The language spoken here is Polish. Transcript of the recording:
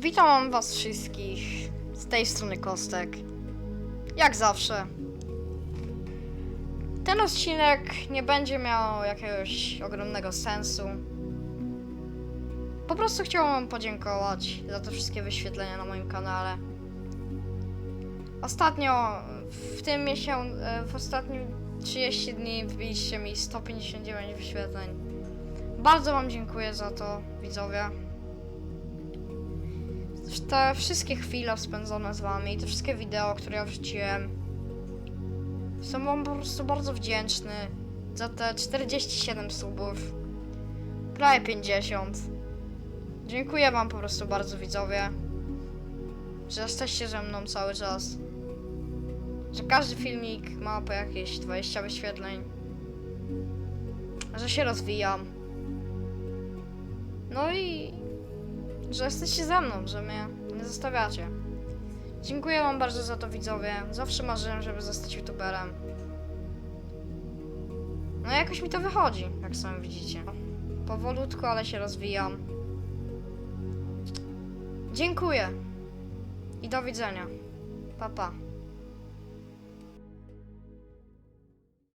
Witam was wszystkich z tej strony Kostek. Jak zawsze. Ten odcinek nie będzie miał jakiegoś ogromnego sensu. Po prostu chciałem wam podziękować za te wszystkie wyświetlenia na moim kanale. Ostatnio, w tym miesiącu, w ostatnim 30 dni wbiliście mi 159 wyświetleń. Bardzo wam dziękuję za to, widzowie te wszystkie chwile spędzone z wami, te wszystkie wideo, które ja wrzuciłem. Jestem wam po prostu bardzo wdzięczny za te 47 subów. Prawie 50. Dziękuję wam po prostu bardzo widzowie, że jesteście ze mną cały czas. Że każdy filmik ma po jakieś 20 wyświetleń. Że się rozwijam. No i że jesteście ze mną, że mnie nie zostawiacie. Dziękuję wam bardzo za to widzowie. Zawsze marzyłem, żeby zostać youtuberem. No jakoś mi to wychodzi, jak sami widzicie. Powolutku, ale się rozwijam. Dziękuję. I do widzenia. Pa pa.